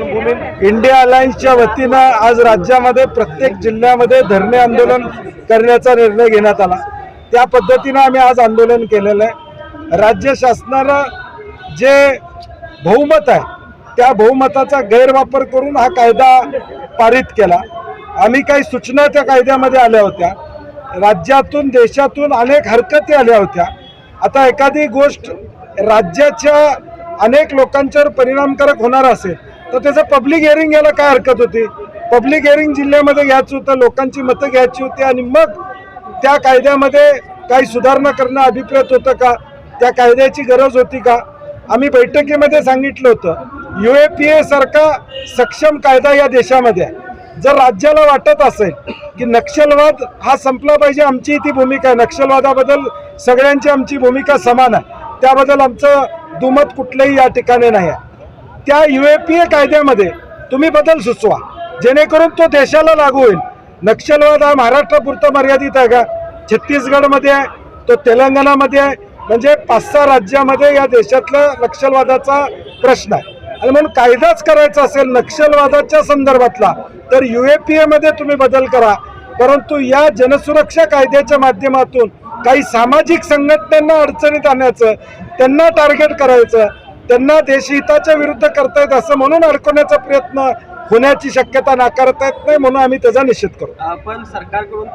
India अलायन्सच्या वतीनं आज राज्यामध्ये प्रत्येक जिल्ह्यामध्ये धरणे आंदोलन करण्याचा निर्णय घेण्यात आला. त्या पद्धतीनं आम्ही आज आंदोलन केलेलं आहे. राज्य शासनानं जे बहुमत आहे त्या बहुमताचा गैरवापर करून हा कायदा पारित केला. आम्ही काही सूचना त्या कायद्यामध्ये आल्या होत्या. राज्यातून देशातून अनेक हरकती आल्या होत्या. आता एखादी गोष्ट राज्याच्या अनेक लोकांच्यावर परिणामकारक होणार असेल तर त्याचं पब्लिक हिअरिंग यायला काय हरकत होती? पब्लिक हिअरिंग जिल्ह्यामध्ये घ्यायचं होतं लोकांची मतं घ्यायची होती आणि मग त्या कायद्यामध्ये काही सुधारणा करणं अभिप्रेत होतं का? त्या कायद्याची गरज होती का? आम्ही बैठकीमध्ये सांगितलं होतं यू ए पी एसारखा सारखा सक्षम कायदा या देशामध्ये आहे. जर राज्याला वाटत असेल की नक्षलवाद हा संपला पाहिजे आमची ती भूमिका आहे. नक्षलवादाबद्दल सगळ्यांची आमची भूमिका समान आहे. त्याबद्दल आमचं दुमत कुठलंही या ठिकाणी नाही आहे. त्या यू ए पी ए कायद्यामध्ये तुम्ही बदल सुचवा. जेणेकरून तो देशाला लागू होईल. नक्षलवाद हा महाराष्ट्रापुरता मर्यादित आहे का? छत्तीसगडमध्ये आहे तो तेलंगणामध्ये आहे. म्हणजे पाच सहा राज्यामध्ये या देशातला नक्षलवादाचा प्रश्न आहे. आणि म्हणून कायदाच करायचा असेल नक्षलवादाच्या संदर्भातला तर यू ए पी एमध्ये तुम्ही बदल करा. परंतु या जनसुरक्षा कायद्याच्या माध्यमातून काही सामाजिक संघटनांना अडचणीत आणायचं त्यांना टार्गेट करायचं त्यांना देशहिताच्या विरुद्ध करतायत असं म्हणून अडकवण्याचा प्रयत्न होण्याची शक्यता नाकारता येत नाही म्हणून आम्ही त्याचा निषेध करू. आपण सरकारकडून